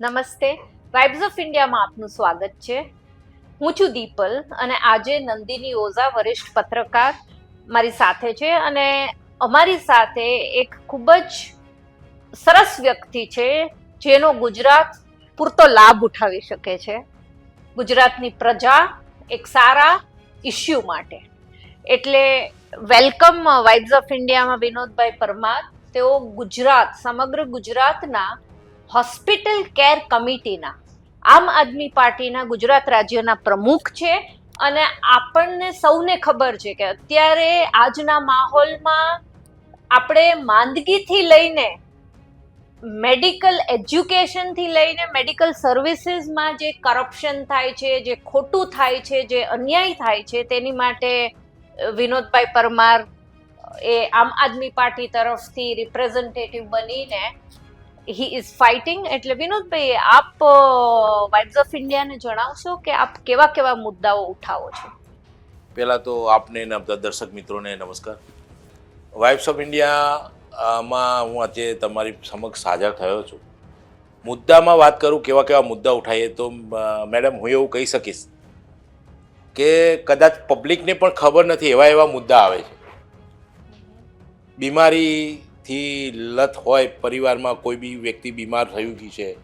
નમસ્તે. Vibes of ઇન્ડિયામાં આપનું સ્વાગત છે. હું છું દીપલ અને આજે નંદિની ઓઝા વરિષ્ઠ પત્રકાર મારી સાથે છે અને અમારી સાથે એક ખૂબ જ સરસ વ્યક્તિ છે જેનો ગુજરાત પૂરતો લાભ ઉઠાવી શકે છે. ગુજરાતની પ્રજા એક સારા ઇસ્યુ માટે. એટલે વેલકમ વાઇબ્સ ઓફ ઇન્ડિયામાં વિનોદભાઈ પરમાર. તેઓ ગુજરાત, સમગ્ર ગુજરાતના હોસ્પિટલ કેર કમિટીના, આમ આદમી પાર્ટીના, ગુજરાત રાજ્યના પ્રમુખ છે. અને આપણને સૌને ખબર છે કે અત્યારે આજના માહોલમાં આપણે માંદગીથી લઈને, મેડિકલ એજ્યુકેશનથી લઈને મેડિકલ સર્વિસીસમાં જે કરપ્શન થાય છે, જે ખોટું થાય છે, જે અન્યાય થાય છે, તેની માટે વિનોદભાઈ પરમાર એ આમ આદમી પાર્ટી તરફથી રિપ્રેઝેન્ટેટિવ બનીને હી ઇઝ ફાઇટિંગ એટલે વિનોદભાઈ આપ વાઇબ્સ ઓફ ઇન્ડિયાને જણાવશો કે આપ કેવા કેવા મુદ્દાઓ ઉઠાવો છો? પહેલાં તો આપને અને બધા દર્શક મિત્રોને નમસ્કાર. વાઇબ્સ ઓફ ઇન્ડિયામાં હું આજે તમારી સમક્ષ સાજા થયો છું. મુદ્દામાં વાત કરું કેવા કેવા મુદ્દા ઉઠાઈએ તો મેડમ, હું એવું કહી શકીશ કે કદાચ પબ્લિકને પણ ખબર નથી એવા એવા મુદ્દા આવે છે. બીમારીથી લત હોય, પરિવારમાં કોઈ બી વ્યક્તિ બીમાર થયું છે,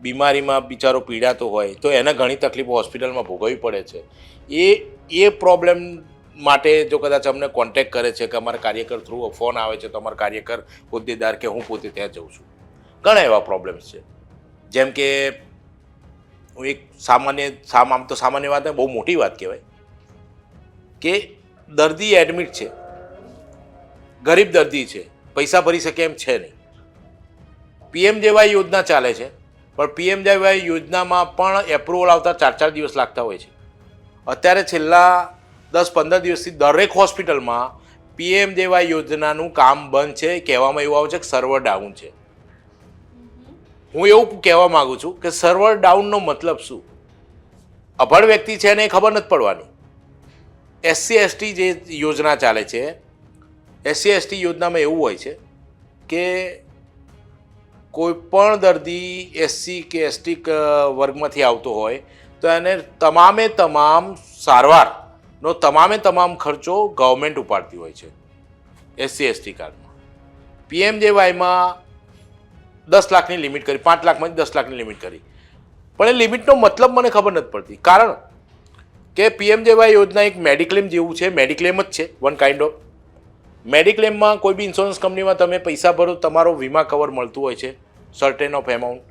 બીમારીમાં બિચારો પીડાતો હોય, તો એને ઘણી તકલીફો હોસ્પિટલમાં ભોગવવી પડે છે. એ એ પ્રોબ્લેમ માટે જો કદાચ અમને કોન્ટેક કરે છે કે અમારા કાર્યકર થ્રુ ફોન આવે છે, તો અમારા કાર્યકર હોદ્દેદાર કે હું પોતે ત્યાં જઉં છું. ઘણા એવા પ્રોબ્લેમ્સ છે. જેમ કે, હું એક સામાન્ય, સામ, આમ તો સામાન્ય વાત બહુ મોટી વાત કહેવાય. કે દર્દી એડમિટ છે. ગરીબ દર્દી છે. પૈસા ભરી શકે એમ છે નહીં. પીએમ જેવાય યોજના ચાલે છે, પણ પીએમ જેવાય યોજનામાં પણ એપ્રુવલ આવતા ચાર ચાર દિવસ લાગતા હોય છે. અત્યારે છેલ્લા દસ પંદર દિવસથી દરેક હોસ્પિટલમાં પીએમ જેવાય યોજનાનું કામ બંધ છે, કહેવામાં એવું આવે છે કે સર્વર ડાઉન છે. હું એવું કહેવા માગું છું કે સર્વર ડાઉનનો મતલબ શું? અભણ વ્યક્તિ છે એને ખબર નથી પડવાની. એસસી, એસટી જે યોજના ચાલે છે એસસી એસટી યોજનામાં એવું હોય છે કે કોઈ પણ દર્દી એસસી કે એસટી વર્ગમાંથી આવતો હોય, તો એને તમામે તમામ સારવારનો તમામે તમામ ખર્ચો ગવર્મેન્ટ ઉપાડતી હોય છે એસસી એસટી કાર્ડમાં. પીએમજેવાયમાં દસ લાખની લિમિટ કરી, પાંચ લાખમાંથી દસ લાખની લિમિટ કરી. પણ એ લિમિટનો મતલબ મને ખબર નથી પડતી. કારણ કે પીએમજેવાય યોજના એક મેડિક્લેમ જેવું છે, મેડિક્લેમ જ છે વન કાઇન્ડ ઓફ મેડિક્લેમમાં કોઈ બી ઇન્સ્યોરન્સ કંપનીમાં તમે પૈસા ભરો, તમારો વીમા કવર મળતું હોય છે સર્ટેન ઓફ એમાઉન્ટ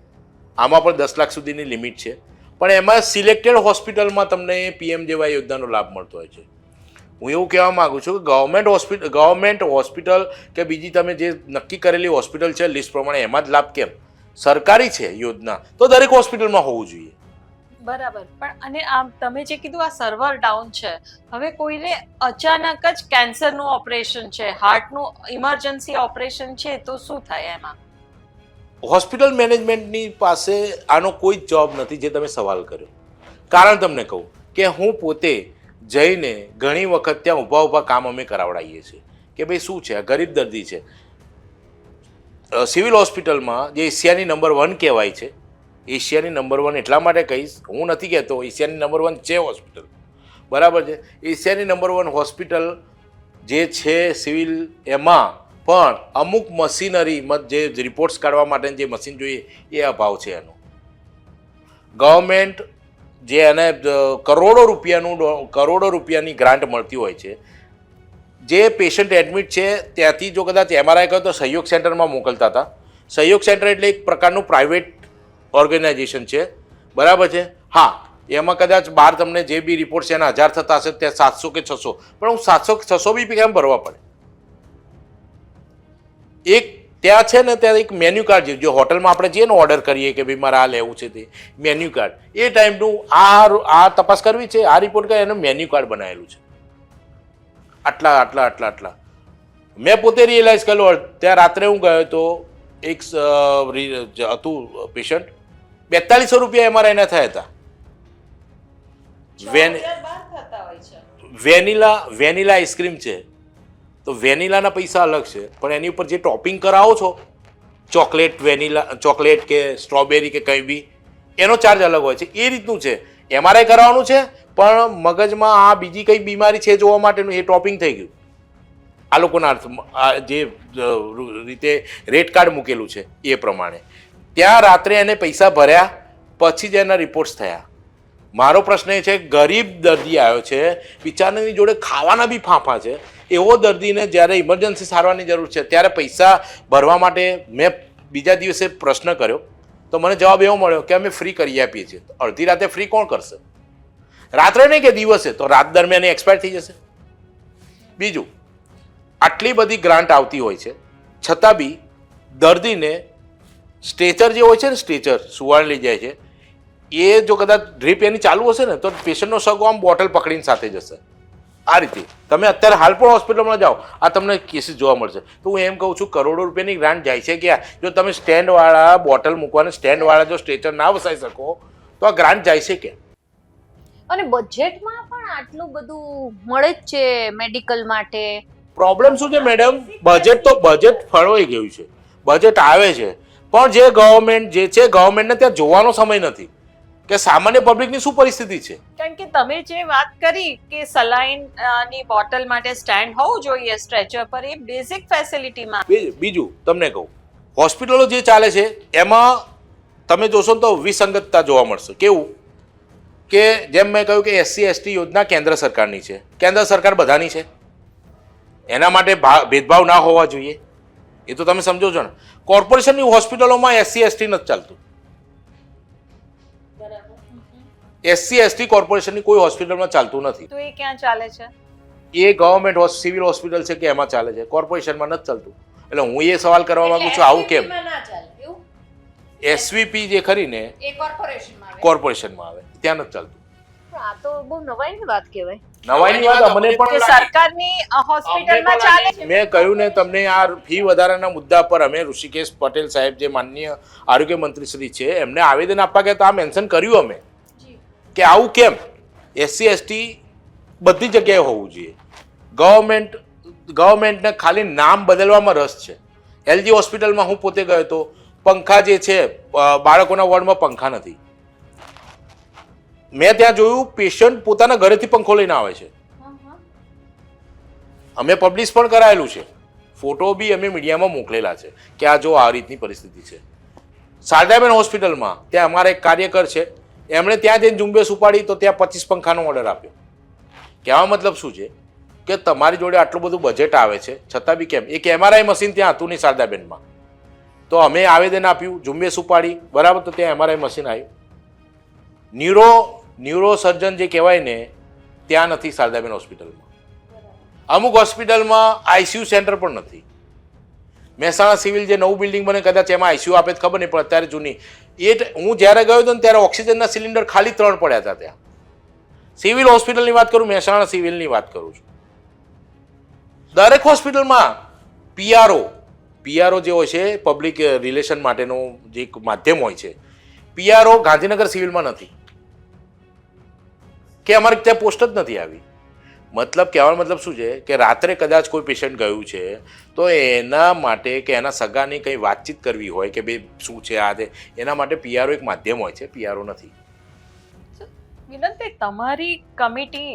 આમાં પણ દસ લાખ સુધીની લિમિટ છે. પણ એમાં સિલેક્ટેડ હોસ્પિટલમાં તમને પીએમજેવાય યોજનાનો લાભ મળતો હોય છે. હું એવું કહેવા માગું છું કે ગવર્મેન્ટ હોસ્પિટલ ગવર્મેન્ટ હોસ્પિટલ કે બીજી તમે જે નક્કી કરેલી હોસ્પિટલ છે લિસ્ટ પ્રમાણે એમાં જ લાભ કેમ? સરકારી છે યોજના. તો દરેક હોસ્પિટલમાં હોવું જોઈએ. બરાબર. પણ અને આમ તમે જે કીધું આ સર્વર ડાઉન છે, હવે કોઈને અચાનક જ કેન્સરનું ઓપરેશન છે હાર્ટનું ઇમરજન્સી ઓપરેશન છે, તો શું થાય એમાં? હોસ્પિટલ મેનેજમેન્ટની પાસે આનો કોઈ જ જવાબ નથી જે તમે સવાલ કર્યો. કારણ તમને કહું કે હું પોતે જઈને ઘણી વખત ત્યાં ઊભા ઊભા કામ અમે કરાવડાવીએ છીએ. કે ભાઈ શું છે? ગરીબ દર્દી છે. સિવિલ હોસ્પિટલમાં જે એશિયાની નંબર વન કહેવાય છે એશિયાની નંબર વન એટલા માટે કહીશ, હું નથી કહેતો, એશિયાની નંબર વન છે હોસ્પિટલ બરાબર છે? એશિયાની નંબર વન હોસ્પિટલ જે છે સિવિલ એમાં, પણ અમુક મશીનરી જે રિપોર્ટ્સ કાઢવા માટેની જે મશીન જોઈએ, એ અભાવ છે એનો. ગવર્મેન્ટ જે એને કરોડો રૂપિયાનું કરોડો રૂપિયાની ગ્રાન્ટ મળતી હોય છે. જે પેશન્ટ એડમિટ છે, ત્યાંથી જો કદાચ એમઆરઆઈ કરો તો સહયોગ સેન્ટરમાં મોકલતા હતા. સહયોગ સેન્ટર એટલે એક પ્રકારનું પ્રાઇવેટ ઓર્ગેનાઇઝેશન છે. બરાબર છે? હા, એમાં કદાચ બહાર તમને જે બી રિપોર્ટ છે એના હજાર થતા હશે, ત્યાં સાતસો કે છસો. પણ હું સાતસો કે છસો બી કેમ ભરવા પડે? એક ત્યાં છે ને, ત્યાં એક મેન્યુ કાર્ડ જે જો હોટલમાં આપણે જઈએ ને ઓર્ડર કરીએ કે ભાઈ મારે આ લેવું છે તે મેન્યુ કાર્ડ એ ટાઈમનું આ આ તપાસ કરવી છે, આ રિપોર્ટ કરે એનું મેન્યુ કાર્ડ બનાવેલું છે. આટલા આટલા આટલા આટલા. મેં પોતે રિયલાઇઝ કરેલું ત્યાં રાત્રે હું ગયો તો એક હતું પેશન્ટ બેતાલીસો રૂપિયા એમઆરઆઈ ના થયા હતા. વેન વેનીલા વેનીલા આઈસ્ક્રીમ છે. તો વેનીલાના પૈસા અલગ છે પણ એની ઉપર જે ટોપિંગ કરાવો છો ચોકલેટ વેનીલા ચોકલેટ કે સ્ટ્રોબેરી કે કંઈ બી એનો ચાર્જ અલગ હોય છે. એ રીતનું છે. એમઆરઆઈ કરાવવાનું છે પણ મગજમાં આ બીજી કઈ બીમારી છે જોવા માટેનું એ ટોપિંગ થઈ ગયું. આ લોકોના અર્થ આ જે રીતે રેટ કાર્ડ મૂકેલું છે એ પ્રમાણે. ત્યાં રાત્રે એને પૈસા ભર્યા, પછી જ એના રિપોર્ટ્સ થયા. મારો પ્રશ્ન એ છે, ગરીબ દર્દી આવ્યો છે, બિચારાની જોડે ખાવાના બી ફાંફા છે. એવો દર્દીને જ્યારે ઇમરજન્સી સારવારની જરૂર છે, ત્યારે પૈસા ભરવા માટે મેં બીજા દિવસે પ્રશ્ન કર્યો. તો મને જવાબ એવો મળ્યો કે અમે ફ્રી કરી આપીએ છીએ. અડધી રાતે ફ્રી કોણ કરશે? રાત્રે નહીં કે દિવસે, તો રાત દરમિયાન એક્સપાયર થઈ જશે. બીજું, આટલી બધી ગ્રાન્ટ આવતી હોય છે. છતાં બી દર્દીને સ્ટ્રેચર જે હોય છે ને સ્ટ્રેચર સુવાડ લઈ જાય છે એ જો કદાચ ડ્રીપ એની ચાલુ હશે ને તો પેશન્ટનો સગો આમ બોટલ પકડીને સાથે જશે. આ રીતે. તમે અત્યારે હાલ પણ હોસ્પિટલમાં જાઓ આ તમને કેસીસ જોવા મળશે. તો હું એમ કહું છું કરોડો રૂપિયાની ગ્રાન્ટ જાય છે ક્યાં? જો તમે સ્ટેન્ડવાળા બોટલ મૂકવાને સ્ટેન્ડવાળા જો સ્ટ્રેચર ના વસાઈ શકો તો આ ગ્રાન્ટ જાય છે ક્યાં? અને બજેટમાં પણ આટલું બધું મળે જ છે મેડિકલ માટે. પ્રોબ્લેમ શું છે મેડમ બજેટ તો બજેટ ફળવાઈ ગયું છે. બજેટ આવે છે. પણ જે ગવર્મેન્ટ જે છે ગવર્મેન્ટને ત્યાં જોવાનો સમય નથી. કે સામાન્ય પબ્લિકની શું પરિસ્થિતિ છે? કારણ કે તમે જે વાત કરી કે સલાઈનની બોટલ માટે સ્ટેન્ડ હોવું જોઈએ સ્ટ્રેચર પર એ બેઝિક ફેસિલિટીમાં બીજું તમને કહું. હોસ્પિટલો જે ચાલે છે એમાં તમે જોશો તો વિસંગતતા જોવા મળશે. કેવું? કે જેમ મેં કહ્યું કે એસસી એસટી યોજના કેન્દ્ર સરકારની છે. કેન્દ્ર સરકાર બધાની છે. એના માટે ભેદભાવ ના હોવા જોઈએ. એ તો તમે સમજો છો ને. કોર્પોરેશનની હોસ્પિટલોમાં એસસી એસટી નથી ચાલતું. એસસી એસટી કોર્પોરેશનની કોઈ હોસ્પિટલમાં ચાલતું નથી. તો એ ક્યાં ચાલે છે? એ ગવર્મેન્ટ સિવિલ હોસ્પિટલ છે કે એમાં ચાલે છે? કોર્પોરેશનમાં નથી ચાલતું. એટલે હું એ સવાલ કરવા માંગુ છું આવું કેમ? એસવીપી જે ખરી ને એ કોર્પોરેશનમાં કોર્પોરેશનમાં આવે. ત્યાં નથી ચાલતું. આ તો બહુ નવાઈની વાત કહેવાય. નવાઈની વાત અમને પણ સરકારની હોસ્પિટલમાં ચાલે છે. મેં કહ્યું ને તમને આ ફી વધારાના મુદ્દા પર અમે ઋષિકેશ પટેલ સાહેબ જે માનનીય આરોગ્ય મંત્રી શ્રી છે એમને આવેદન આપવા ગયા તો આ મેન્શન કર્યું અમે. કે આવું કેમ? એસસી એસટી બધી જગ્યાએ હોવું જોઈએ. ગવર્મેન્ટ ગવર્મેન્ટને ખાલી નામ બદલવામાં રસ છે. એલજી હોસ્પિટલમાં હું પોતે ગયો હતો પંખા જે છે બાળકોના વોર્ડમાં પંખા નથી. મેં ત્યાં જોયું પેશન્ટ પોતાના ઘરેથી પંખો લઈને આવે છે. અમે પબ્લિશ પણ કરાયેલું છે. ફોટો બી અમે મીડિયામાં મોકલેલા છે કે આ જો આ રીતની પરિસ્થિતિ છે. શારદાબેન હોસ્પિટલમાં ત્યાં અમારા એક કાર્યકર છે. એમણે ત્યાં જઈને ઝુંબેશ ઉપાડી તો ત્યાં પચીસ પંખાનો ઓર્ડર આપ્યો. કહેવા મતલબ શું છે? કે તમારી જોડે આટલું બધું બજેટ આવે છે, છતાં બી કેમ? એક એમઆરઆઈ મશીન ત્યાં હતું નહીં શારદાબેનમાં. તો અમે આવેદન આપ્યું, ઝુંબેશ ઉપાડી. બરાબર, તો ત્યાં એમઆરઆઈ મશીન આવ્યું ન્યુરો ન્યુરો સર્જન જે કહેવાય ને, ત્યાં નથી શારદાબેન હોસ્પિટલમાં. અમુક હોસ્પિટલમાં આઈસીયુ સેન્ટર પણ નથી. મહેસાણા સિવિલ જે નવું બિલ્ડિંગ બને, કદાચ એમાં આઈસીયુ આપે ખબર નહીં, પણ અત્યારે જૂની. એ હું જ્યારે ગયો હતો ને, ત્યારે ઓક્સિજનના સિલિન્ડર ખાલી ત્રણ પડ્યા હતા ત્યાં. સિવિલ હોસ્પિટલની વાત કરું, મહેસાણા સિવિલની વાત કરું છું. દરેક હોસ્પિટલમાં પીઆરઓ પીઆરઓ જે હોય છે પબ્લિક રિલેશન માટેનું જે માધ્યમ હોય છે પીઆરઓ ગાંધીનગર સિવિલમાં નથી. કે અમારે ત્યાં પોસ્ટ જ નથી આવી. મતલબ કહેવાનો મતલબ શું છે કે રાત્રે કદાચ કોઈ પેશન્ટ ગયું છે તો એના માટે કે એના સગાની કંઈ વાતચીત કરવી હોય કે ભાઈ શું છે આ તે એના માટે પીઆરઓ એક માધ્યમ હોય છે પીઆરઓ નથી. વિનંતી તમારી કમિટી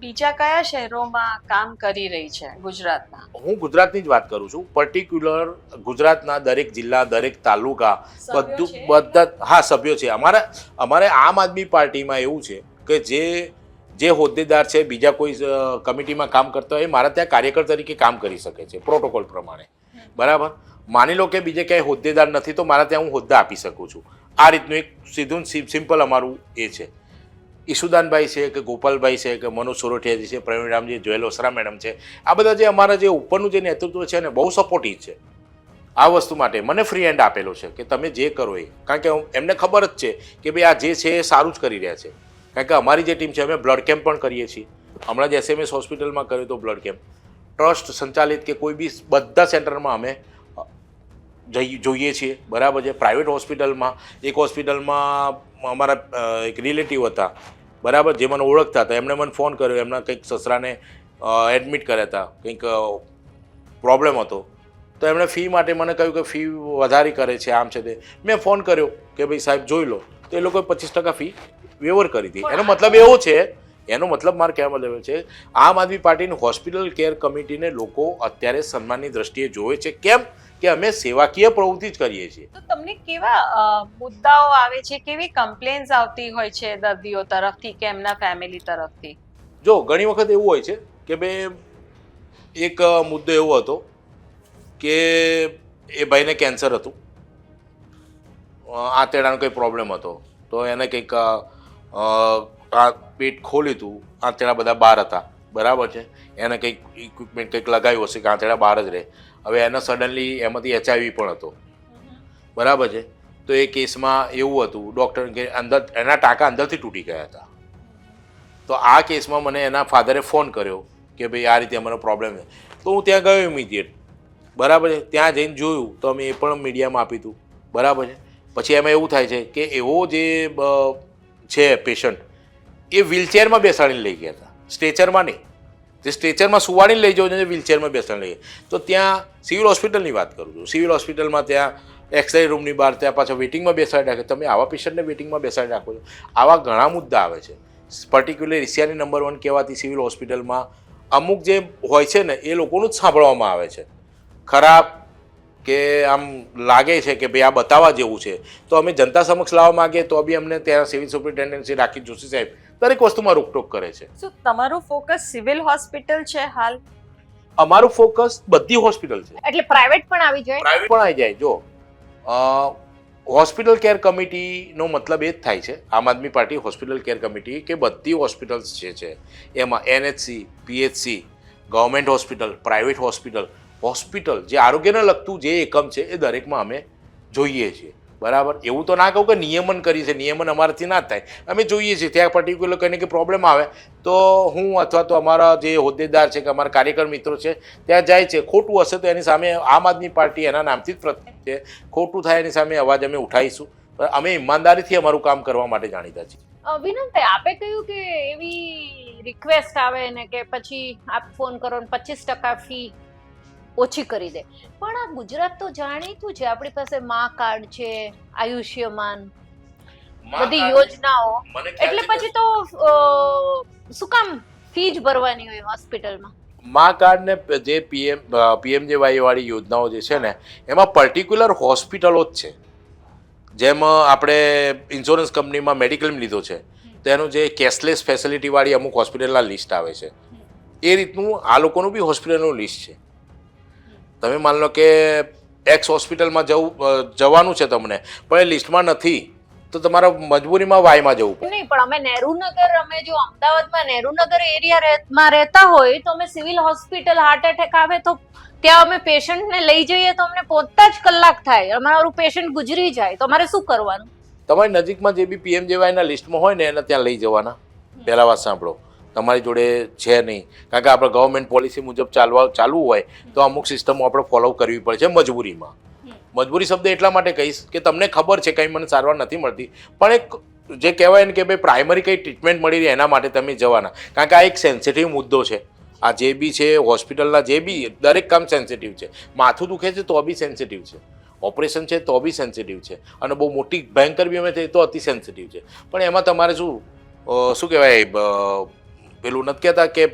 બીજા કયા શહેરોમાં કામ કરી રહી છે ગુજરાતમાં? હું ગુજરાતની જ વાત કરું છું. પર્ટિક્યુલર ગુજરાતના દરેક જિલ્લા દરેક તાલુકા બધું બધા હા સભ્યો છે. અમારા અમારે આમ આદમી પાર્ટીમાં એવું છે કે જે જે હોદ્દેદાર છે, બીજા કોઈ કમિટીમાં કામ કરતા હોય એ મારા ત્યાં કાર્યકર તરીકે કામ કરી શકે છે, પ્રોટોકોલ પ્રમાણે. બરાબર? માની લો કે બીજે ક્યાંય હોદ્દેદાર નથી, તો મારા ત્યાં હું હોદ્દા આપી શકું છું. આ રીતનું એક સીધું સિમ્પલ અમારું એ છે. ઈશુદાનભાઈ છે કે ગોપાલભાઈ છે કે મનોજ સોરઠિયાજી છે, પ્રવીણ રામજી, જોયેલ ઓસરા મેડમ છે. આ બધા જે અમારા જે ઉપરનું જે નેતૃત્વ છે ને, બહુ સપોર્ટિવ છે. આ વસ્તુ માટે મને ફ્રી હેન્ડ આપેલો છે કે તમે જે કરો એ. કારણ કે એમને ખબર જ છે કે ભાઈ આ જે છે એ સારું જ કરી રહ્યા છે. કારણ કે અમારી જે ટીમ છે, અમે બ્લડ કેમ્પ પણ કરીએ છીએ. હમણાં જ એસએમએસ હોસ્પિટલમાં કર્યો તો બ્લડ કેમ્પ. ટ્રસ્ટ સંચાલિત કે કોઈ બી બધા સેન્ટરમાં અમે જઈ, જોઈએ છીએ. બરાબર છે? પ્રાઇવેટ હોસ્પિટલમાં, એક હોસ્પિટલમાં અમારા એક રિલેટિવ હતા. બરાબર? જે મને ઓળખતા હતા. એમણે મને ફોન કર્યો. એમના કંઈક સસરાને એડમિટ કર્યા હતા. કંઈક પ્રોબ્લેમ હતો. તો એમણે ફી માટે મને કહ્યું કે ફી વધારી કરે છે, આમ છે તે. મેં ફોન કર્યો કે ભાઈ સાહેબ જોઈ લો. તો એ લોકોએ પચીસ ટકા ફી વેવર કરી હતી. એનો મતલબ એવો છે એનો મતલબ મારે કહેવા મતલબ છે આમ આદમી પાર્ટીની હોસ્પિટલ કેર કમિટીને લોકો અત્યારે સન્માનની દ્રષ્ટિએ જોવે છે. કેમ? કે અમે સેવાકીય પ્રવૃત્તિ જ કરીએ છીએ. તો તમને કેવા મુદ્દાઓ આવે છે? કેવી કમ્પ્લેન્સ આવતી હોય છે દર્દીઓ તરફથી કે એમના ફેમિલી તરફથી? જો ઘણી વખત એવું હોય છે કે ભાઈ એક મુદ્દો એવો હતો કે એ ભાઈને કેન્સર હતું. આ આંતરડાનો કંઈ પ્રોબ્લેમ હતો. તો એને કંઈક આ પેટ ખોલ્યું હતું, આંતરડા બધા બહાર હતા. બરાબર છે? એને કંઈક ઇક્વિપમેન્ટ કંઈક લગાવ્યું હશે કે આંતરડા બહાર જ રહે. હવે એને સડનલી એમાંથી એચઆઈવી પણ હતો. બરાબર છે? તો એ કેસમાં એવું હતું ડૉક્ટર કે અંદર, એના ટાંકા અંદરથી તૂટી ગયા હતા. તો આ કેસમાં મને એના ફાધરે ફોન કર્યો કે ભાઈ આ રીતે અમારો પ્રોબ્લેમ છે. તો હું ત્યાં ગયો ઇમિડિયેટ બરાબર છે? ત્યાં જઈને જોયું, તો અમે એ પણ મીડિયામાં આપ્યું હતું બરાબર છે? પછી એમાં એવું થાય છે કે એવો જે છે પેશન્ટ એ વ્હીલચેરમાં બેસાડીને લઈ ગયા હતા. સ્ટ્રેચરમાં નહીં. જે સ્ટ્રેચરમાં સુવાડીને લઈ જવું છે વ્હીલચેરમાં બેસાડીને લઈ ગયા. તો ત્યાં સિવિલ હોસ્પિટલની વાત કરું છું. સિવિલ હોસ્પિટલમાં ત્યાં એક્સરે રૂમની બહાર ત્યાં પાછા વેટિંગમાં બેસાડી રાખે તમે આવા પેશન્ટને વેટિંગમાં બેસાડી રાખો છો. આવા ઘણા મુદ્દા આવે છે. પર્ટિક્યુલર એશિયાની નંબર વન કહેવાતી સિવિલ હોસ્પિટલમાં અમુક જે હોય છે ને એ લોકોનું જ સાંભળવામાં આવે છે. ખરાબ કે આમ લાગે છે કે ભાઈ આ બતાવવા જેવું છે. તો અમે જનતા સમક્ષ લાવવા માંગીએ તો બી અમને ત્યાં સિવિલ સુપ્રિન્ટેન્ડન્સી રાખી જોશી સાહેબ દરેક વસ્તુમાં રોકટોક કરે છે. શું તમારું ફોકસ સિવિલ હોસ્પિટલ છે હાલ? અમારું ફોકસ બધી હોસ્પિટલ છે. એટલે પ્રાઇવેટ પણ આવી જાય? પ્રાઇવેટ પણ આવી જાય જો. હોસ્પિટલ કેર કમિટીનો મતલબ એ જ થાય છે. Aam Aadmi Party hospital care committee કે બધી હોસ્પિટલ્સ જે છે એમાં NHC PHC government hospital private hospital hospital જે આરોગ્યને લગતું જે એકમ છે એ દરેકમાં અમે જોઈએ છીએ. બરાબર? એવું તો ના કહું કે નિયમન કરી છે નિયમન અમારાથી ના થાય. અમે જોઈએ છીએ. ત્યાં પર્ટિક્યુલર કંઈને કંઈ પ્રોબ્લેમ આવે તો હું અથવા તો અમારા જે હોદ્દેદાર છે કે અમારા કાર્યકર મિત્રો છે ત્યાં જાય છે. ખોટું હશે તો એની સામે આમ આદમી પાર્ટી એના નામથી જ પ્રત્યે છે. ખોટું થાય એની સામે અવાજ અમે ઉઠાવીશું. અમે ઈમાનદારીથી અમારું કામ કરવા માટે જાણીતા છીએ. અ, વિનંતભાઈ આપે કહ્યું કે એવી રિક્વેસ્ટ આવે ને કે પછી આપ ફોન કરો ને પચીસ ટકા ફી ઓછી કરી દે. પણ આ ગુજરાત તો જાણીતું છે આપણી પાસે મા કાર્ડ છે આયુષ્યમાન બધી યોજનાઓ. એટલે પછી તો શું કામ ફી જ ભરવાની હોય હોસ્પિટલમાં? મા કાર્ડને જે પીએમ પીએમજેવાય વાળી યોજનાઓ જે છે ને એમાં પર્ટિક્યુલર હોસ્પિટલો જ છે. જેમ આપણે ઇન્સ્યોરન્સ કંપનીમાં મેડિક્લેમ લીધો છે તેનું જે કેશલેસ ફેસિલિટીવાળી અમુક હોસ્પિટલના લિસ્ટ આવે છે. એ રીતનું આ લોકોનું બી હોસ્પિટલનું લિસ્ટ છે. તમે માન લો કે એક્સ હોસ્પિટલમાં જવું જવાનું છે તમને પણ એ લિસ્ટમાં નથી તો તમારા મજબૂરીમાં વાયમાં જવું પડે. નહીં પણ અમે નહેરુનગર અમે જો અમદાવાદમાં નહેરુનગર એરિયામાં રહેતા હોય તો અમે સિવિલ હોસ્પિટલ હાર્ટ એટેક આવે તો ત્યાં અમે પેશન્ટને લઈ જઈએ તો અમને પહોંચતા જ કલાક થાય. અમારું પેશન્ટ ગુજરી જાય તો અમારે શું કરવાનું? તમારી નજીકમાં જે બી પીએમજેવાયના લિસ્ટમાં હોય ને એને ત્યાં લઈ જવાના. પહેલા વાત સાંભળો. તમારી જોડે છે નહીં. કારણ કે આપણે ગવર્મેન્ટ પોલિસી મુજબ ચાલવા ચાલવું હોય તો અમુક સિસ્ટમો આપણે ફોલો કરવી પડે છે મજબૂરીમાં. મજબૂરી શબ્દ એટલા માટે કહીશ કે તમને ખબર છે કંઈ મને સારવાર નથી મળતી પણ એક જે કહેવાય ને કે ભાઈ પ્રાઇમરી કંઈ ટ્રીટમેન્ટ મળી રહી એના માટે તમે જવાના. કારણ કે આ એક સેન્સિટિવ મુદ્દો છે. આ જે બી છે હોસ્પિટલના જે બી દરેક કામ સેન્સિટિવ છે. માથું દુખે છે તો બી સેન્સિટિવ છે. ઓપરેશન છે તો બી સેન્સિટિવ છે. અને બહુ મોટી ભયંકર બી અમે થઈ તો અતિ સેન્સિટિવ છે. પણ એમાં તમારે શું શું કહેવાય પેલું નથી કહેતા કે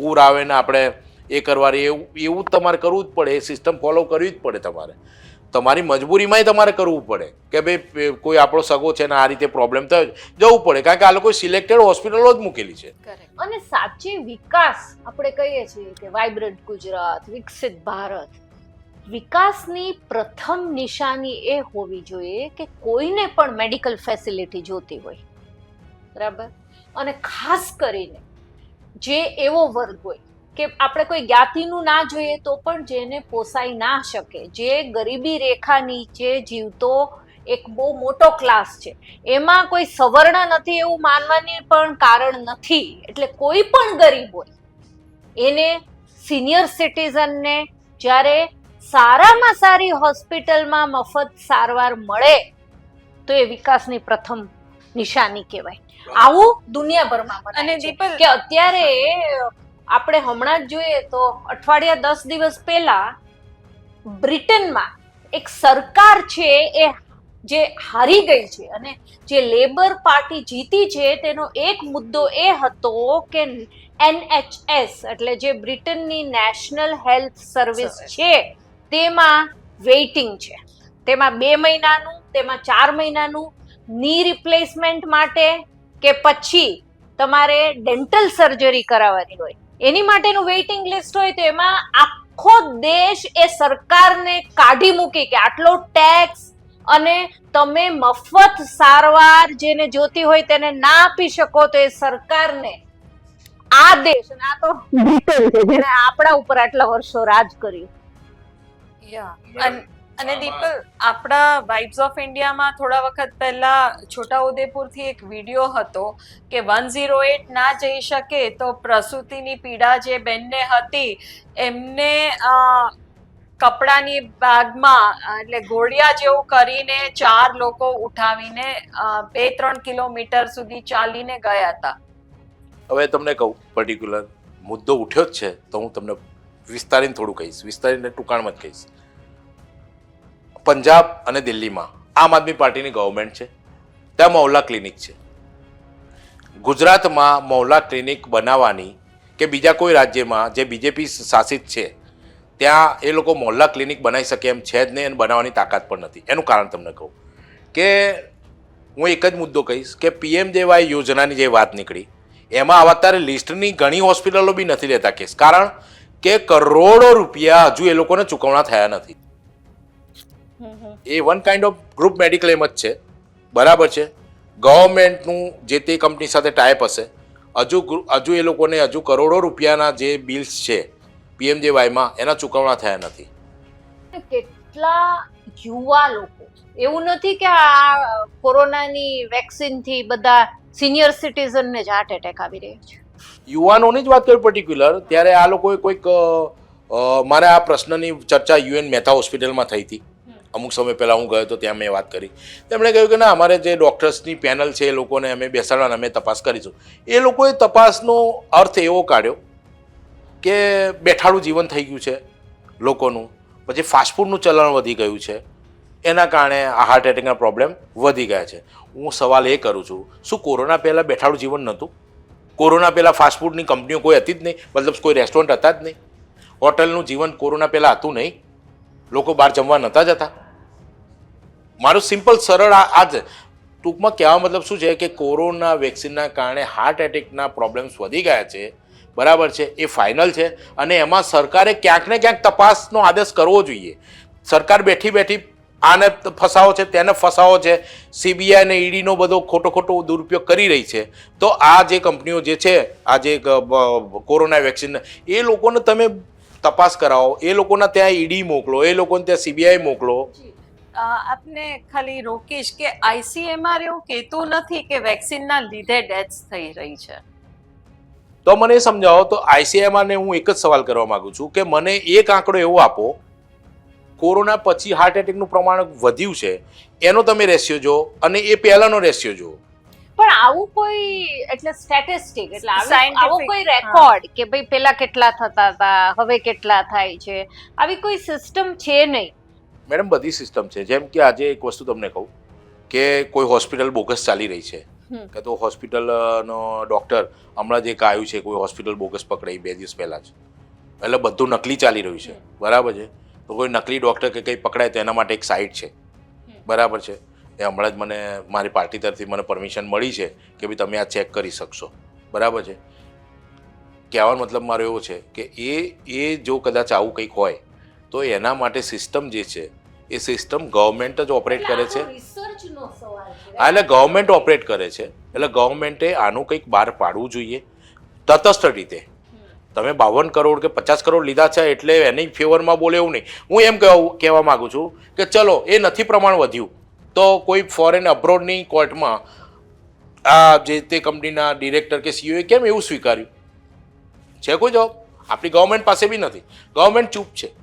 પૂર આવે ને આપણે એ કરવાની એવું એવું તમારે કરવું જ પડે, એ સિસ્ટમ ફોલો કરવી જ પડે તમારે. તમારી મજબૂરીમાંય તમારે કરવું પડે કે ભાઈ કોઈ આપણો સગો છે ને આ રીતે પ્રોબ્લેમ થયો જવું પડે, કારણ કે આ લોકો સિલેક્ટેડ હોસ્પિટલો જ મૂકેલી છે. અને સાચી વિકાસ આપણે કહીએ છીએ કે વાઇબ્રન્ટ ગુજરાત, વિકસિત ભારત, વિકાસની પ્રથમ નિશાની એ હોવી જોઈએ કે કોઈને પણ મેડિકલ ફેસિલિટી જોતી હોય. બરાબર? અને ખાસ કરીને જે એવો વર્ગ હોય, કે આપણે કોઈ જ્ઞાતિનું ના જોઈએ તો પણ જેને પોસાઈ ના શકે, જે ગરીબી રેખા નીચે જીવતો એક બહુ મોટો ક્લાસ છે, એમાં કોઈ સવર્ણ નથી એવું માનવાની પણ કારણ નથી. એટલે કોઈ પણ ગરીબ હોય, એને સિનિયર સિટીઝનને જ્યારે સારામાં સારી હોસ્પિટલમાં મફત સારવાર મળે, તો એ વિકાસની પ્રથમ નિશાની કહેવાય. આવું દુનિયાભરમાં અને. દીપલ કે અત્યારે આપણે હમણાં જ જોઈએ તો અઠવાડિયા દસ દિવસ પહેલા બ્રિટનમાં એક સરકાર છે એ જે હારી ગઈ છે અને જે લેબર પાર્ટી જીતી છે તેનો એક મુદ્દો એ હતો કે એનએચએસ એટલે જે બ્રિટનની નેશનલ હેલ્થ સર્વિસ છે તેમાં વેઇટિંગ છે તેમાં બે મહિનાનું તેમાં ચાર મહિનાનું ની રિપ્લેસમેન્ટ માટે કે પછી તમારે ડેન્ટલ સર્જરી કરાવવાની હોય. એની માટેનું વેઇટિંગ લિસ્ટ હોય તો એમાં આખો દેશ એ સરકારને કાઢી મૂકી કે આટલો ટેક્સ અને તમે મફત સારવાર જેને જોતી હોય તેને ના આપી શકો તો એ સરકારને આ દેશ આ તો બ્રિટન છે. જેને આપણા ઉપર આટલા વર્ષો રાજ કર્યું. અન- દીપક આપણા વાઇબ્સ ઓફ ઇન્ડિયામાં થોડા વખત પહેલા છોટાઉદેપુરથી એક વીડિયો હતો કે વન ઝીરો એટ ના જઈ શકે તો પ્રસૂતિની પીડા જે બેનને હતી એમને કપડાની બેગમાં એટલે ઘોડિયા જેવું કરીને ચાર લોકો ઉઠાવીને બે ત્રણ કિલોમીટર સુધી ચાલીને ગયા હતા. હવે તમને કહું પર્ટિક્યુલર મુદ્દો ઉઠ્યો જ છે તો હું તમને વિસ્તારીને થોડું કહીશ. વિસ્તારીને ટૂંકાણમાં જ કહીશ. પંજાબ અને દિલ્હીમાં આમ આદમી પાર્ટીની ગવર્મેન્ટ છે, ત્યાં મૌલા ક્લિનિક છે. ગુજરાતમાં મૌલા ક્લિનિક બનાવવાની કે બીજા કોઈ રાજ્યમાં જે બીજેપી શાસિત છે, ત્યાં એ લોકો મોહલ્લા ક્લિનિક બનાવી શકે એમ છે જ નહીં અને બનાવવાની તાકાત પણ નથી. એનું કારણ તમને કહું કે હું એક જ મુદ્દો કહીશ કે પીએમજેવાય યોજનાની જે વાત નીકળી, એમાં આવા અત્યારે લિસ્ટની ઘણી હોસ્પિટલો બી નથી લેતા કેસ. કારણ કે કરોડો રૂપિયા હજુ એ લોકોને ચૂકવણા થયા નથી. એ one kind of group mediclaim જ છે. બરાબર છે? ગવર્મેન્ટનું જે તે કંપની સાથે ટાઈપ હશે. હજુ હજુ એ લોકોને હજુ કરોડો રૂપિયાના જે બિલ્સ છે પીએમજેવાયમાં એના ચૂકવણા થયા નથી. કેટલા યુવા લોકો એવું નથી કે આ કોરોનાની વેક્સિનથી બધા સિનિયર સિટીઝનને જ હાર્ટ એટેક આવી રહ્યા છે. યુવાનોની જ વાત કરી પર્ટિક્યુલર ત્યારે આ લોકોએ કોઈક મારે આ પ્રશ્નની ચર્ચા યુએન મહેતા હોસ્પિટલમાં થઈ હતી. અમુક સમય પહેલાં હું ગયો તો ત્યાં મેં વાત કરી. તેમણે કહ્યું કે ના, અમારે જે ડૉક્ટર્સની પેનલ છે એ લોકોને અમે બેસાડવાના અમે તપાસ કરીશું. એ લોકોએ તપાસનો અર્થ એવો કાઢ્યો કે બેઠાડું જીવન થઈ ગયું છે લોકોનું, પછી ફાસ્ટફૂડનું ચલણ વધી ગયું છે, એના કારણે આ હાર્ટ એટેકના પ્રોબ્લેમ વધી ગયા છે. હું સવાલ એ કરું છું, શું કોરોના પહેલાં બેઠાડું જીવન નહોતું? કોરોના પહેલાં ફાસ્ટફૂડની કંપનીઓ કોઈ હતી જ નહીં, મતલબ કોઈ રેસ્ટોરન્ટ હતા જ નહીં. હોટલનું જીવન કોરોના પહેલાં હતું નહીં. લોકો બહાર જમવા નહોતા જતા. મારું સિમ્પલ સરળ આ જ ટૂંકમાં કહેવા મતલબ શું છે કે કોરોના વેક્સિનના કારણે હાર્ટ એટેકના પ્રોબ્લેમ્સ વધી ગયા છે. બરાબર છે? એ ફાઇનલ છે. અને એમાં સરકારે ક્યાંક ને ક્યાંક તપાસનો આદેશ કરવો જોઈએ. સરકાર બેઠી બેઠી આને ફસાવો છે, તેને ફસાવો છે. સીબીઆઈ અને ઈડીનો બધો ખોટો ખોટો દુરુપયોગ કરી રહી છે. તો આ જે કંપનીઓ જે છે, આ જે કોરોના વેક્સિન, એ લોકોને તમે તપાસ કરાવો. એ લોકોના ત્યાં ઈડી મોકલો, એ લોકોને ત્યાં સીબીઆઈ મોકલો. આપને ખાલી રોકીશ કે આઈસીએમઆર એવું કહેતું નથી કે વેક્સિનના લીધે ડેથ થઈ રહી છે? તો મને સમજાવો તો આઈસીએમઆરને હું એક જ સવાલ કરવા માંગુ છું કે મને એક આંકડો એવો આપો કોરોના પછી હાર્ટ એટેકનું પ્રમાણ વધ્યું છે એનો તમે રેશિયો જો અને એ પહેલાનો રેશિયો જો પણ આવું કોઈ એટલે સ્ટેટિસ્ટિક એટલે આવી- કોઈ રેકોર્ડ કે ભાઈ પેલા કેટલા થતા હતા હવે કેટલા થાય છે આવી કોઈ સિસ્ટમ છે નહીં. મેડમ બધી સિસ્ટમ છે. જેમ કે આજે એક વસ્તુ તમને કહું કે કોઈ હોસ્પિટલ બોગસ ચાલી રહી છે. કે તો હોસ્પિટલનો ડૉક્ટર હમણાં જ એક આવ્યું છે કોઈ હોસ્પિટલ બોગસ પકડાઈ બે દિવસ પહેલાં જ. એટલે બધું નકલી ચાલી રહ્યું છે. બરાબર છે? તો કોઈ નકલી ડૉક્ટર કે કંઈ પકડાય તો એના માટે એક સાઇટ છે. બરાબર છે? એ હમણાં જ મને મારી પાર્ટી તરફથી મને પરમિશન મળી છે કે ભાઈ તમે આ ચેક કરી શકશો. બરાબર છે? કહેવાનો મતલબ મારો એવો છે કે એ એ જો કદાચ આવું કંઈક હોય તો એના માટે સિસ્ટમ જે છે એ સિસ્ટમ ગવર્મેન્ટ જ ઓપરેટ કરે છે. હા એટલે ગવર્મેન્ટ ઓપરેટ કરે છે. એટલે ગવર્મેન્ટે આનું કંઈક બહાર પાડવું જોઈએ. તટસ્થ રીતે. તમે બાવન કરોડ કે પચાસ કરોડ લીધા છે એટલે એની ફેવરમાં બોલે એવું નહીં. હું એમ કહેવા કહેવા માગું છું કે ચલો એ નથી પ્રમાણ વધ્યું તો કોઈ ફોરેન અબ્રોડની કોર્ટમાં આ જે તે કંપનીના ડિરેક્ટર કે સીઈઓએ કેમ એવું સ્વીકાર્યું? છે કોઈ જવાબ? આપણી ગવર્મેન્ટ પાસે બી નથી. ગવર્મેન્ટ ચૂપ છે.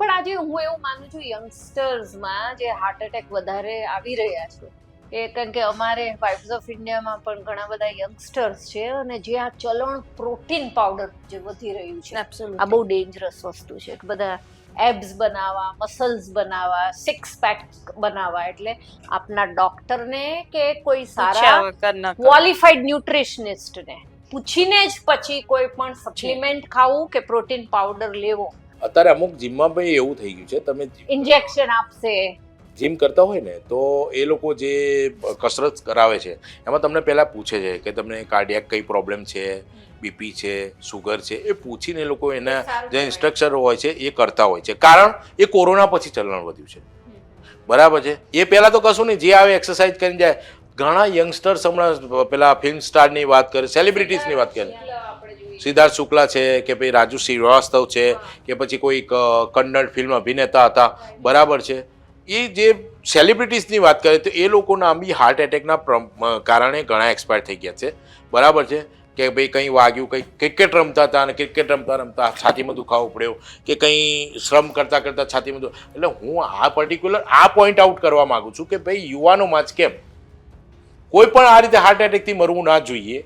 પણ આજે હું એવું માનું છું યંગસ્ટર્સમાં જે હાર્ટ એટેક વધારે આવી રહ્યા છે એ કારણ કે અમારે વાઇફ્સ ઓફ ઇન્ડિયામાં પણ ઘણા બધા યંગસ્ટર્સ છે અને જે આ ચલણ પ્રોટીન પાવડર જે વધી રહ્યું છે આ બહુ ડેન્જરસ વસ્તુ છે. કે બધા એબ્સ બનાવવા મસલ્સ બનાવવા સિક્સ પેક બનાવવા એટલે આપના ડોક્ટરને કે કોઈ સારા ક્વોલિફાઈડ ન્યુટ્રિશનિસ્ટને પૂછીને જ પછી કોઈ પણ સપ્લિમેન્ટ ખાવું કે પ્રોટીન પાવડર લેવો. અત્યારે અમુક જીમમાં ભાઈ એવું થઈ ગયું છે તમે ઇન્જેક્શન આપશે. જીમ કરતા હોય ને તો એ લોકો જે કસરત કરાવે છે એમાં તમને પહેલાં પૂછે છે કે તમને કાર્ડિયાક કઈ પ્રોબ્લેમ છે બીપી છે સુગર છે એ પૂછીને એ લોકો એના જે ઇન્સ્ટ્રક્ચર હોય છે એ કરતા હોય છે. કારણ એ કોરોના પછી ચલણ વધ્યું છે. બરાબર છે? એ પહેલાં તો કશું નહીં જે આવે એક્સરસાઇઝ કરીને જાય. ઘણા યંગસ્ટર્સ હમણાં પેલા ફિલ્મ સ્ટારની વાત કરે સેલિબ્રિટીઝની વાત કરે. સિદ્ધાર્થ શુક્લા છે, કે ભાઈ રાજુ શ્રીવાસ્તવ છે, કે પછી કોઈ કન્નડ ફિલ્મ અભિનેતા હતા, બરાબર છે. એ જે સેલિબ્રિટીઝની વાત કરીએ તો એ લોકોના બી હાર્ટ એટેકના કારણે ઘણા એક્સપાયર થઈ ગયા છે. બરાબર છે? કે ભાઈ કંઈ વાગ્યું, કંઈ ક્રિકેટ રમતા હતા અને ક્રિકેટ રમતા રમતા છાતીમાં દુખાવો પડ્યો, કે કંઈ શ્રમ કરતાં કરતાં છાતીમાં દુખ એટલે હું આ પર્ટિક્યુલર આ પોઈન્ટ આઉટ કરવા માગું છું કે ભાઈ યુવાનોમાં જ કેમ? કોઈ પણ આ રીતે હાર્ટ એટેકથી મરવું ના જોઈએ.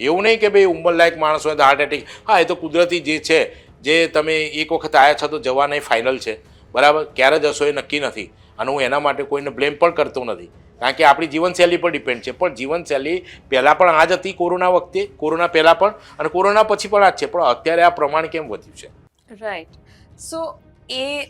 એવું નહીં કે ભાઈ ઉંમરલાયક માણસ હોય તો હાર્ટ એટેક હા, એ તો કુદરતી જે છે, જે તમે એક વખત આવ્યા છો તો જવાના એ ફાઇનલ છે. બરાબર? ક્યારે જશો એ નક્કી નથી. અને હું એના માટે કોઈને બ્લેમ પણ કરતો નથી. કારણ કે આપણી જીવનશૈલી પર ડિપેન્ડ છે. પણ જીવનશૈલી પહેલાં પણ આ જ હતી કોરોના વખતે, કોરોના પહેલાં પણ અને કોરોના પછી પણ આ જ છે. પણ અત્યારે આ પ્રમાણ કેમ વધ્યું છે? રાઈટ સો એ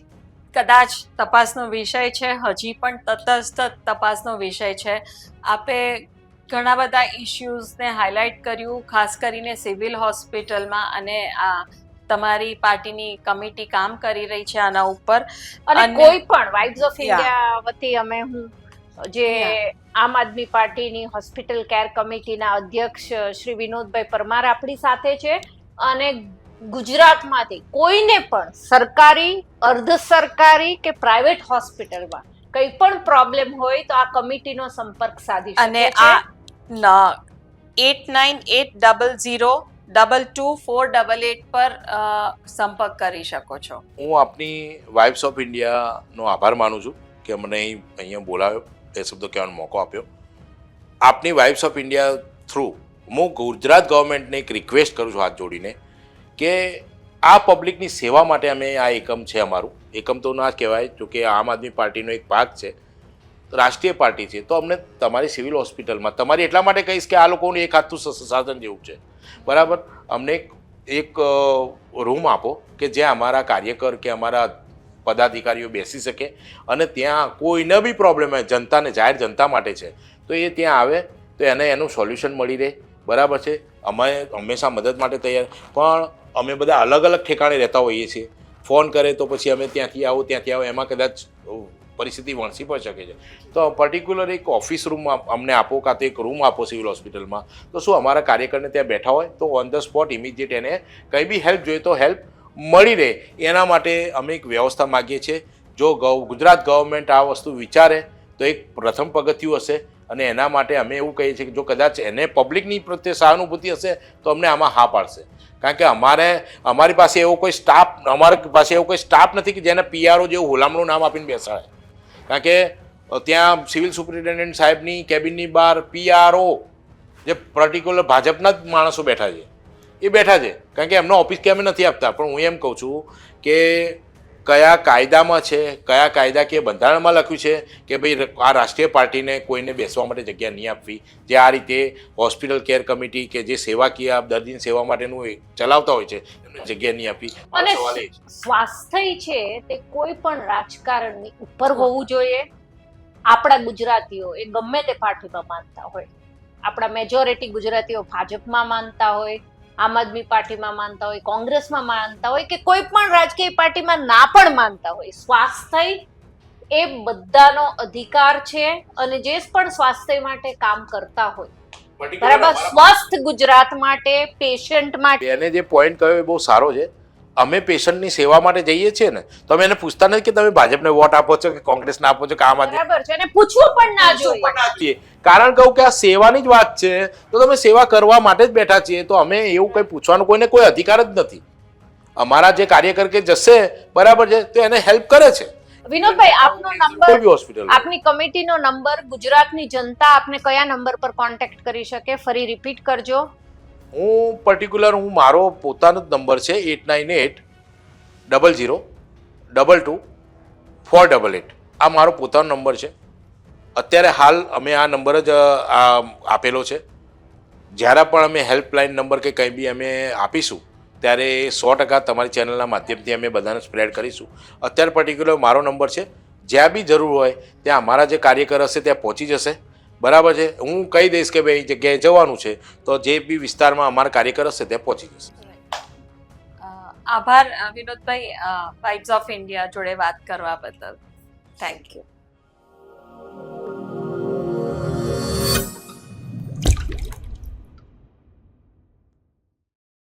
કદાચ તપાસનો વિષય છે, હજી પણ તટસ્થ તપાસનો વિષય છે. આપે ઘણા બધા ઇશ્યુઝને હાઇલાઇટ કર્યું ખાસ કરીને સિવિલ હોસ્પિટલમાં અને આ તમારી પાર્ટીની કમિટી કામ કરી રહી છે આના ઉપર. અને અને- કોઈ પણ વાઇબ્સ ઓફ ઇન્ડિયા વતી અમે હું જે આમ આદમી પાર્ટીની હોસ્પિટલ કેર કમિટીના અધ્યક્ષ શ્રી વિનોદભાઈ પરમાર આપણી સાથે છે અને ગુજરાતમાંથી કોઈને પણ સરકારી અર્ધ સરકારી કે પ્રાઇવેટ હોસ્પિટલમાં કંઈ પણ પ્રોબ્લેમ હોય તો આ કમિટીનો સંપર્ક સાધી અને આ eight nine eight double zero double two four double eight પર સંપર્ક કરી શકો છો. હું આપની વાઇફ્સ ઓફ ઇન્ડિયાનો આભાર માનું છું કે મને અહીંયા બોલાવ્યો, એ શબ્દો કહેવાનો મોકો આપ્યો. આપની વાઇફ્સ ઓફ ઇન્ડિયા થ્રુ હું ગુજરાત ગવર્મેન્ટને એક રિક્વેસ્ટ કરું છું હાથ જોડીને કે આ પબ્લિકની સેવા માટે અમે આ એકમ છે અમારું. એકમ તો ના કહેવાય, જોકે આમ આદમી પાર્ટીનો એક ભાગ છે. રાષ્ટ્રીય પાર્ટી છે, તો અમને તમારી સિવિલ હોસ્પિટલમાં, તમારી એટલા માટે કહીશ કે આ લોકોનું એક હાથનું સ- સાધન જેવું છે. બરાબર? અમને એક રૂમ આપો કે જ્યાં અમારા કાર્યકર કે અમારા પદાધિકારીઓ બેસી શકે અને ત્યાં કોઈને બી પ્રોબ્લેમ હોય, જનતાને, જાહેર જનતા માટે છે, તો એ ત્યાં આવે, તો એને એનું સોલ્યુશન મળી રહે. બરાબર છે? અમે હંમેશા મદદ માટે તૈયાર, પણ અમે બધા અલગ અલગ ઠેકાણે રહેતા હોઈએ છીએ. ફોન કરે તો પછી અમે ત્યાંથી આવો ત્યાંથી આવો, એમાં કદાચ પરિસ્થિતિ વણસી પણ શકે છે. તો પર્ટિક્યુલર એક ઓફિસ રૂમ અમને આપો કાં તો એક રૂમ આપો સિવિલ હોસ્પિટલમાં તો શું અમારા કાર્યકરને ત્યાં બેઠા હોય, તો ઓન ધ સ્પોટ ઇમિડિયેટ એને કંઈ બી હેલ્પ જોઈએ તો હેલ્પ મળી રહે. એના માટે અમે એક વ્યવસ્થા માગીએ છીએ. જો ગુજરાત ગવર્મેન્ટ આ વસ્તુ વિચારે, તો એક પ્રથમ પગથિયું હશે. અને એના માટે અમે એવું કહીએ છીએ કે જો કદાચ એને પબ્લિકની પ્રત્યે સહાનુભૂતિ હશે, તો અમને આમાં હા પાડશે. કારણ કે અમારે, અમારી પાસે એવો કોઈ સ્ટાફ અમારી પાસે એવો કોઈ સ્ટાફ નથી કે જેને પીઆરઓ જેવું હુલામણું નામ આપીને બેસાડે. કારણ કે ત્યાં સિવિલ સુપ્રિન્ટેન્ડન્ટ સાહેબની કેબિનની બહાર પીઆરઓ જે પર્ટિક્યુલર ભાજપના જ માણસો બેઠા છે, એ બેઠા છે. કારણ કે એમનો ઓફિસ કે અમે નથી આપતા, પણ હું એમ કહું છું કે કયા કાયદામાં છે કયા કાયદા કે બંધારણમાં લખ્યું છે કે ભાઈ આ રાષ્ટ્રીય પાર્ટીને કોઈને બેસવા માટે જગ્યા નહીં આપવી. જે આ રીતે હોસ્પિટલ કેર કમિટી કે જે સેવાકીય દર્દીની સેવા માટેનું ચલાવતા હોય છે એમને જગ્યા નહીં આપવી. અને. સ્વાસ્થ્ય છે તે કોઈ પણ રાજકારણની ઉપર હોવું જોઈએ. આપણા ગુજરાતીઓ એ ગમે તે પાર્ટીમાં માનતા હોય. આપણા મેજોરિટી ગુજરાતીઓ ભાજપમાં માનતા હોય. આમ આદમી પાર્ટીમાં માનતા હોય કોંગ્રેસમાં માનતા હોય કે કોઈ પણ રાજકીય પાર્ટીમાં ના પણ માનતા હોય. સ્વાસ્થ્ય એ બધાનો અધિકાર છે અને જે પણ સ્વાસ્થ્ય માટે કામ કરતા હોય. બરાબર? સ્વસ્થ ગુજરાત માટે પેશન્ટ માટે. એને જે પોઈન્ટ કહ્યો એ બહુ સારો છે. અમે પેશન્ટની સેવા માટે જઈએ છીએ ને તો અમે એને પૂછતા નથી કે તમે ભાજપને વોટ આપો છો કે કોંગ્રેસને આપો છો કે આમ આદમી બરાબર છે અને પૂછવું પણ ના જોઈએ પણ ના જોઈએ. કારણ કહું કે આ સેવાની જ વાત છે તો તમે સેવા કરવા માટે જ બેઠા છીએ તો અમે એવું કંઈ પૂછવાનું કોઈને કોઈ અધિકાર જ નથી. અમારા જે કાર્યકર કે જશે બરાબર છે તો એને હેલ્પ કરે છે. વિનોદભાઈ આપનો નંબર હોસ્પિટલ આપની કમિટીનો નંબર ગુજરાતની જનતા આપને કયા નંબર પર કોન્ટેક્ટ કરી શકે? ફરી રિપીટ કરજો. હું પર્ટિક્યુલર હું મારો પોતાનો જ નંબર છે eight nine eight double zero double two four double eight આ મારો પોતાનો નંબર છે. અત્યારે હાલ અમે આ નંબર જ આપેલો છે. જ્યારે પણ અમે હેલ્પલાઇન નંબર કે કંઈ બી અમે આપીશું, ત્યારે સો ટકા તમારી ચેનલના માધ્યમથી અમે બધાને સ્પ્રેડ કરીશું. અત્યારે પર્ટિક્યુલર મારો નંબર છે. જ્યાં બી જરૂર હોય, ત્યાં અમારા જે કાર્યકર હશે, ત્યાં પહોંચી જશે. બરાબર છે? હું કહી દઈશ કે ભાઈ, જગ્યાએ જવાનું છે, તો જે બી વિસ્તારમાં અમારા કાર્યકર હશે ત્યાં પહોંચી જશે. આભાર વિનોદભાઈ. વાઇબ્સ ઓફ ઇન્ડિયા જોડે વાત કરવા બદલ. Thank you